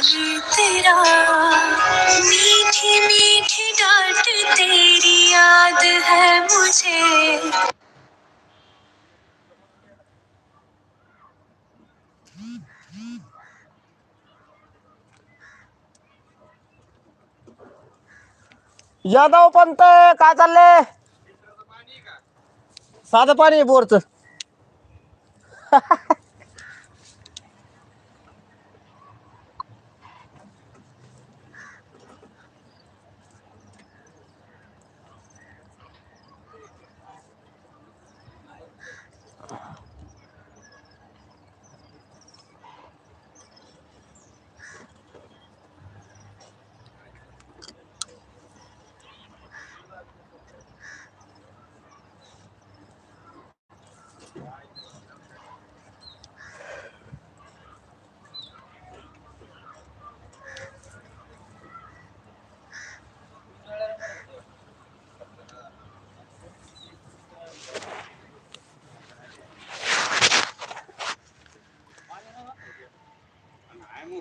तेरा। मीठी मीठी डांट तेरी याद है मुझे। यादव पंत काय चाललंय? साधं पाणी बोरच.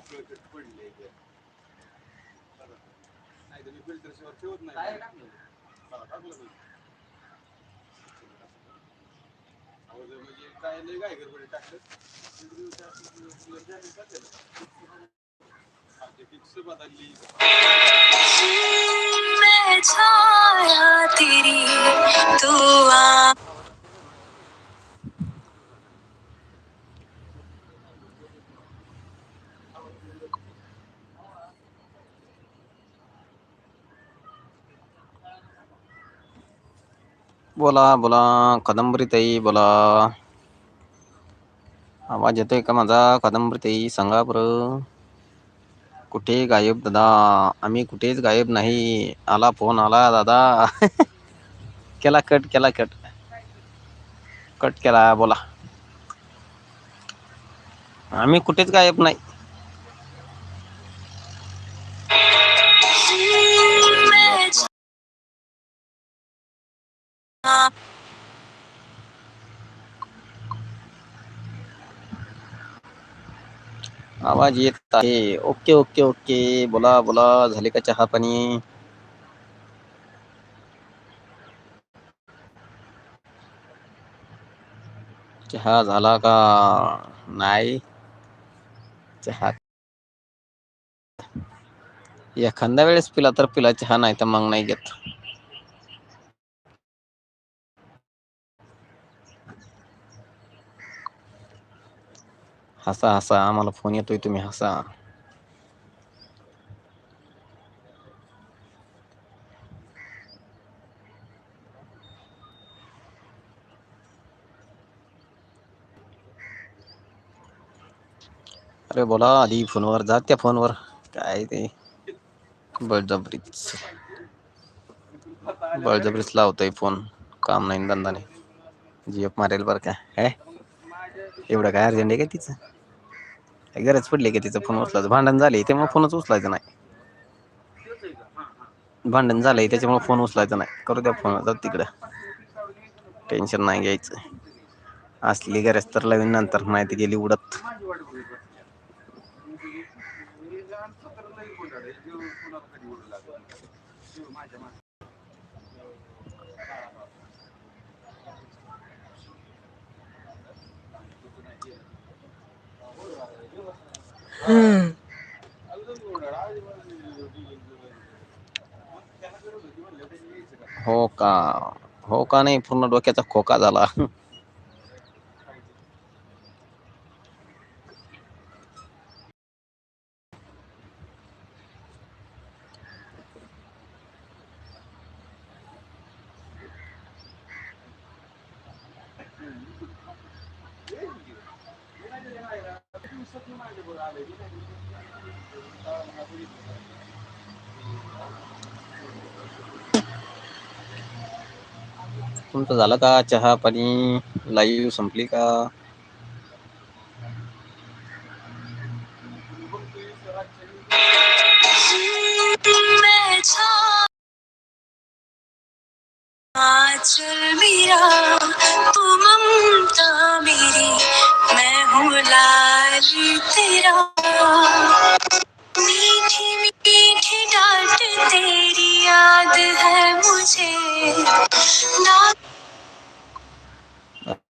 नाही पडलंय ते. नाही तर मी filter शिवाय ठेवत नाही. टाकलं म्हणजे काय लय काय गडबडीत टाकलं. fix बदलली. मैं छाया तेरी तू आ बोला बोला. कादंबरीताई बोला. आवाज येतोय का माझा? कादंबरीताई सांगा बरं. कुठे गायब दादा? आम्ही कुठेच गायब नाही. आला फोन आला दादा. केला कट केला कट. कट केला बोला. आम्ही कुठेच गायब नाही. आवाज येत आहे. Okay okay okay. बोला बोला. झाले का चहा पाणी? चहा झाला का? नाही. चहा. एखाद्या वेळेस पिला तर पिला. चहा नाही तर मग नाही घेत. हसा हसा आम्हाला फोन येतोय तुम्ही हसा. अरे बोला आधी फोनवर जा त्या फोनवर. काय ते? बळजबरीच बळजबरीच लावतोय फोन. काम नाही धंदा नाही. जीएफ मारेल बरं का. हे? एवढं काय अर्जंट आहे का तिचं? काय गरज पडली का तिचं फोन उचलायचं? भांडण झाले त्यामुळे फोनच उचलायचं नाही. भांडण झालंय त्याच्यामुळे फोन उचलायचा नाही. करू द्या फोन जात तिकडं. टेन्शन नाही घ्यायचं. असली गरज तर लवीन नंतर नाही ती गेली उडत. हो का हो का नाही पूर्ण डोक्याचा खोका झाला. तुमचं झालं का? चहा, पाणी लाईव्ह संपली का? चल मेरा तू ममता मेरी मैं हूँ लाल तेरा मीठी मीठी डांट तेरी याद है मुझे।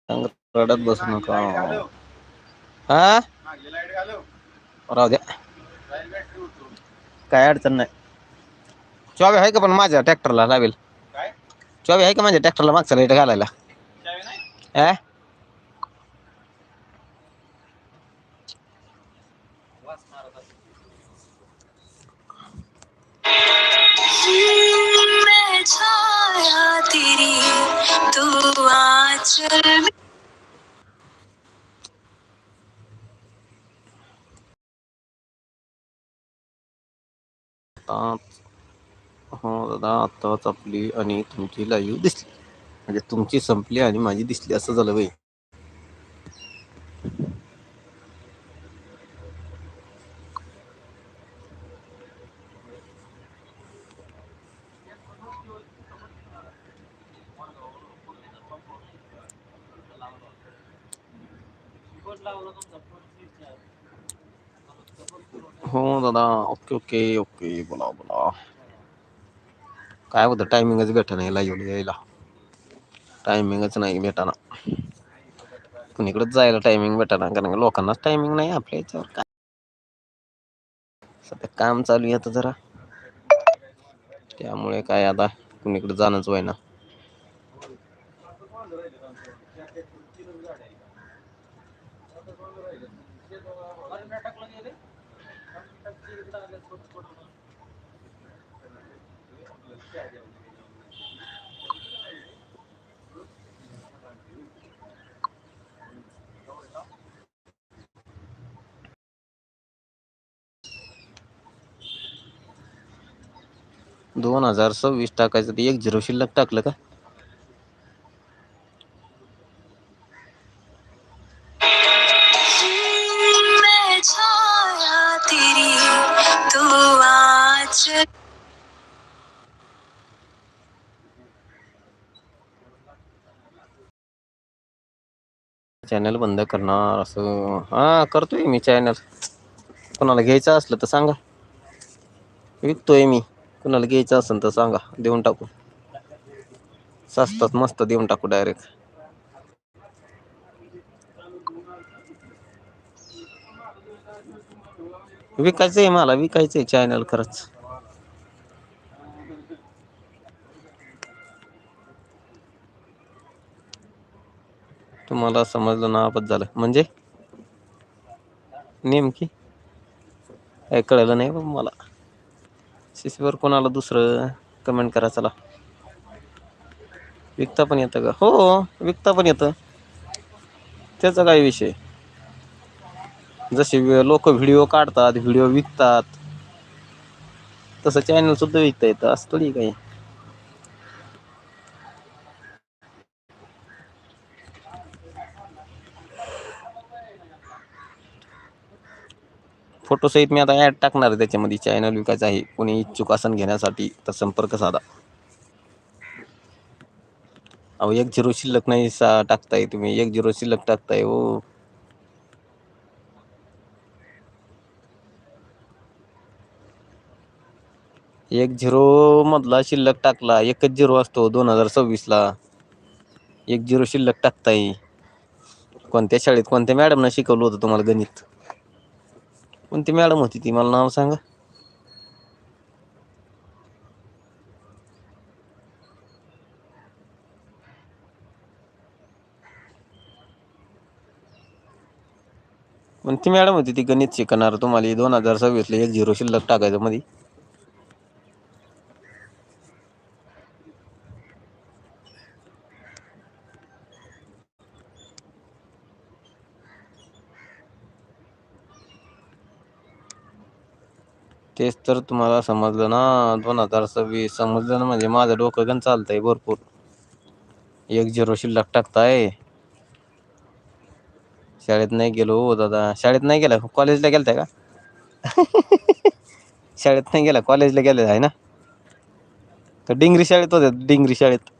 रडत बसू नका. हा? राहू द्या. काय अडचण नाही. चॉबी आहे का पण माझ्या ट्रॅक्टरला लावेल? काय? चॉबी आहे का माझ्या ट्रॅक्टरला मागचा लाइट घालायला? चावी हा? छाया तेरी तू आचल आता हो दादा आत्ताच आपली आणि तुमची लाईव्ह दिसली. म्हणजे तुमची संपली आणि माझी दिसली असं झालं बाई हो दादा ओके ओके बोला बोला. काय होतं टायमिंगच भेटा नाही लाईव्ह यायला. टायमिंगच नाही भेटाना. कुणीकडेच जायला टायमिंग भेटाना कारण लोकांनाच टायमिंग नाही आपल्या याच्यावर. काय? सध्या काम चालू आहे आता जरा. त्यामुळे काय आता कुणीकडे जाणंच व्हायना दोन हजार सव्वीस टाकायचं ते एक झिरो शिल्लक टाकलं का? चॅनल बंद करणार असं. हा करतोय मी चॅनल. कोणाला घ्यायचं असलं तर सांगा. विकतोय मी. कुणाला घ्यायचं असेल तर सांगा देऊन टाकू. स्वस्तात मस्त देऊन टाकू डायरेक्ट विकायचं आहे मला विकायचं आहे चॅनल खरंच. तुम्हाला समजलं ना आपत झालं. म्हणजे? नेमकी? काय कळलं नाही मला. सीसीवर कोणाला दुसरं कमेंट करा चला. विकता पण येतं का? हो, हो विकता पण येतं. त्याचा काय विषय? जसे लोक व्हिडिओ काढतात व्हिडिओ विकतात तसं चॅनल सुद्धा विकता येतं. असं थोडी काही. फोटोसहित मी आता ॲड टाकणार आहे त्याच्यामध्ये. चॅनल विकायचं आहे. कोणी इच्छुक आसन घेण्यासाठी तर संपर्क साधा. अहो एक झिरो शिल्लक नाही सा टाकताय तुम्ही. एक झिरो शिल्लक टाकताय हो. एक झिरो मधला शिल्लक टाकला. एकच झिरो असतो दोन हजार सव्वीसला. एक झिरो शिल्लक टाकताय. कोणत्या शाळेत कोणत्या मॅडमनं शिकवलं होतं तुम्हाला गणित? कोणती मॅडम होती ती. मला नाव सांगा. कोणती मॅडम होती ती गणित शिकणार. तुम्हाला दोन हजार सव्वीसला एक झिरो शिल्लक टाकायचं मध्ये तेच तर तुम्हाला समजलं ना दोन हजार सव्वीस समजलं ना म्हणजे माझं डोकं गण चालतंय भरपूर. एक झिरो शिल्लक टाकताय. शाळेत नाही गेलो हो दादा. शाळेत नाही गेला? कॉलेजला गेलताय का? शाळेत नाही गेला? कॉलेजला गेले आहे ना? तर डिंगरी शाळेत होते डिंगरी शाळेत.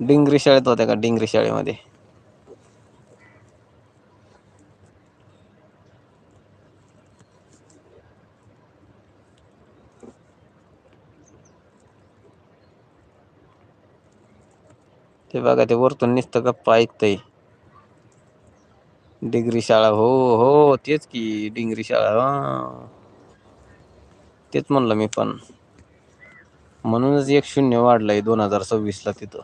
डिंगरी शाळेत होत्या का? डिंगरी शाळेमध्ये. ते बघा ते वरतून नुसतं गप्पा ऐकतंय. डिग्री शाळा हो हो तेच की डिंगरी शाळा तेच म्हणलं मी पण. म्हणूनच एक शून्य वाढलंय दोन हजार सव्वीस ला तिथं.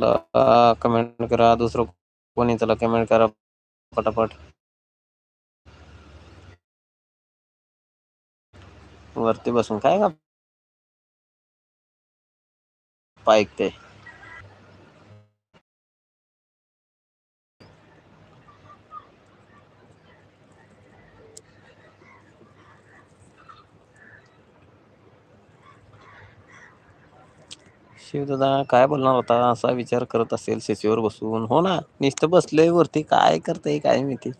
चला कमेंट करा दुसरं कोणी चला कमेंट करा पटापट. वरती बसून काय का ऐकते शिवदादा काय बोलणार होता असा विचार करत असेल शिशीवर बसून. हो ना नुसतं बसले वरती. काय करतंय काय माहिती?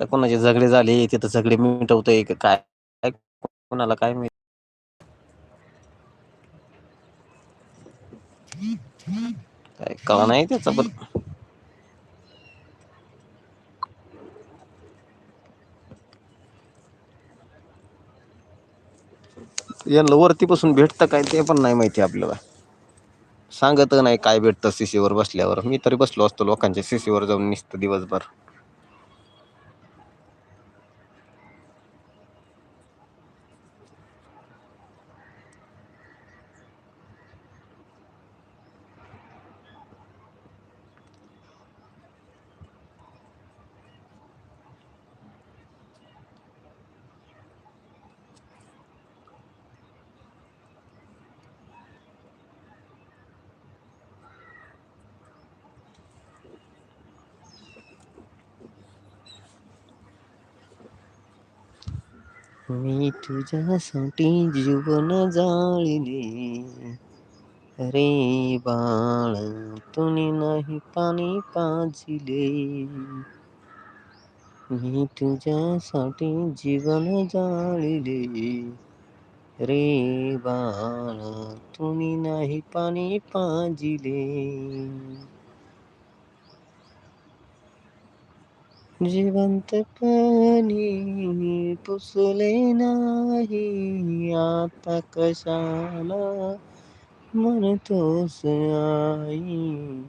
तर कोणाचे झगडे झाले तिथं झगडे मिटवतोय का काय? काय कोणाला काय माहिती? काय कळा नाही त्याचा पण. यांना वरती बसून भेटतं काय ते पण नाही माहिती आपल्याला. सांगत नाही काय भेटतं शिशीवर बसल्यावर. मी तरी बसलो असतो लोकांच्या शिशीवर जाऊन निसतं दिवसभर. मी तुझ्यासाठी जीवन जाळले रे बाळ तुनी नाही पाणी पाजिले। मी तुझ्यासाठी जीवन जाळले रे बाळ तुम्ही नाही पाणी पाजिले। जिवंतपणी पुसले नाही आता कशाला म्हणतोस आई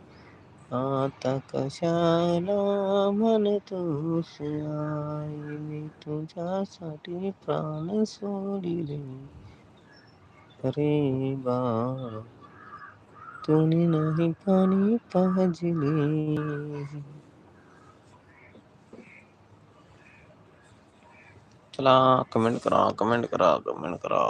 आता कशाला म्हणतोस आई मी तुझ्यासाठी प्राण सोडिले अरे बाळ तुम्ही नाही पाणी पाजले. चला कमेंट करा कमेंट करा कमेंट करा